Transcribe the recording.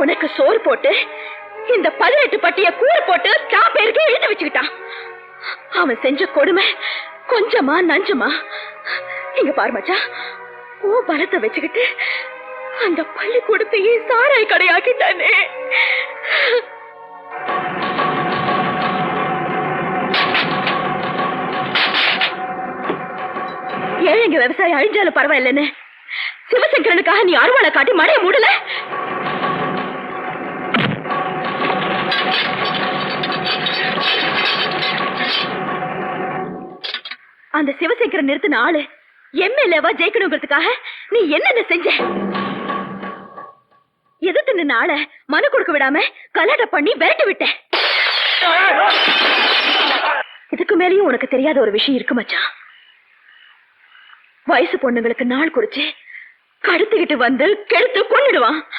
உனக்கு சோறு போட்டு இந்த பதினெட்டு பட்டிய கூறு போட்டு தான் பேருக்கு எழுத வச்சுக்கிட்டான். அவன் செஞ்ச கொடுமை கொஞ்சமா நஞ்சமா? இங்க பாரு மச்சா ஓ பலத்தை வச்சுக்கிட்டு அந்த பள்ளிக்கூடத்தையே சாராய் கடையாக்கிட்டானே. ஏழைங்க விவசாயம் அழிஞ்சாலும் பரவாயில்லன்னு. சிவசங்கரனுக்காக நீ அருவாளை காட்டி மழையை மூடல? அந்த சிவசங்கரன் நிறுத்தின ஆளு எம்எல்ஏவா ஜெயிக்கணுங்கிறதுக்காக நீ என்னென்ன செஞ்ச? எதிர்த்து நின்ன ஆள மனு கொடுக்க விடாம கலாட்டம் பண்ணி விரட்டி விட்ட. இதுக்கு மேலேயும் உனக்கு தெரியாத ஒரு விஷயம் இருக்கு மச்சான். வயசு பொண்ணுங்களுக்கு நாள் குறிச்சு கடுத்துக்கிட்டு வந்து கெடுத்து கொன்னுடுவான்.